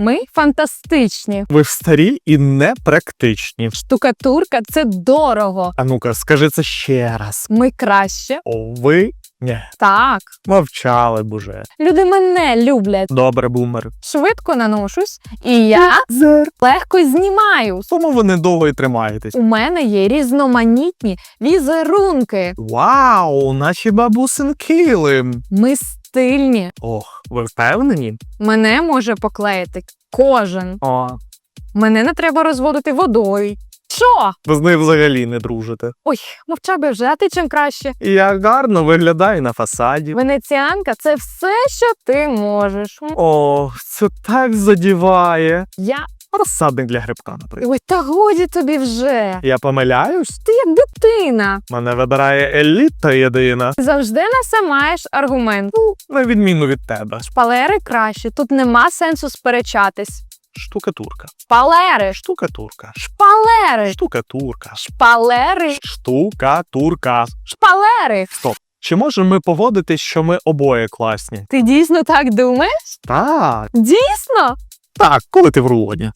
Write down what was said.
Ми фантастичні. Ви в старі і непрактичні. Штукатурка це дорого. А ну-ка, скажи це ще раз. Ми краще. О, ви? Ні, Так. мовчали б уже. Люди мене люблять. Добре, бумер. Швидко наношусь, і я Зер. легко знімаю. Тому ви недовго і тримаєтесь. У мене є різноманітні візерунки. Вау, наші бабусин килим. Ми стильні. Ох, ви впевнені? Мене може поклеїти кожен. О, Мене не треба розводити водою. Що? ви з нею взагалі не дружите. Ой, мовча би вже, а ти чим краще? І як гарно виглядає на фасаді. Венеціанка це все, що ти можеш. М, О, це так задіває. Я. Розсадник для грибка, наприклад. Ой, та годі тобі вже. Я помиляюсь? Ти як дитина. Мене вибирає еліта єдина, Ти завжди на все маєш аргумент. на відміну від тебе. Шпалери краще, тут нема сенсу сперечатись. Штукатурка. Шпалери, Штукатурка. шпалери, Штукатурка. шпалери, Штукатурка. шпалери. Стоп. Чи можемо ми поводитись, що ми обоє класні? Ти дійсно так думаєш? Так. Дійсно? Так, коли ти в рулоні.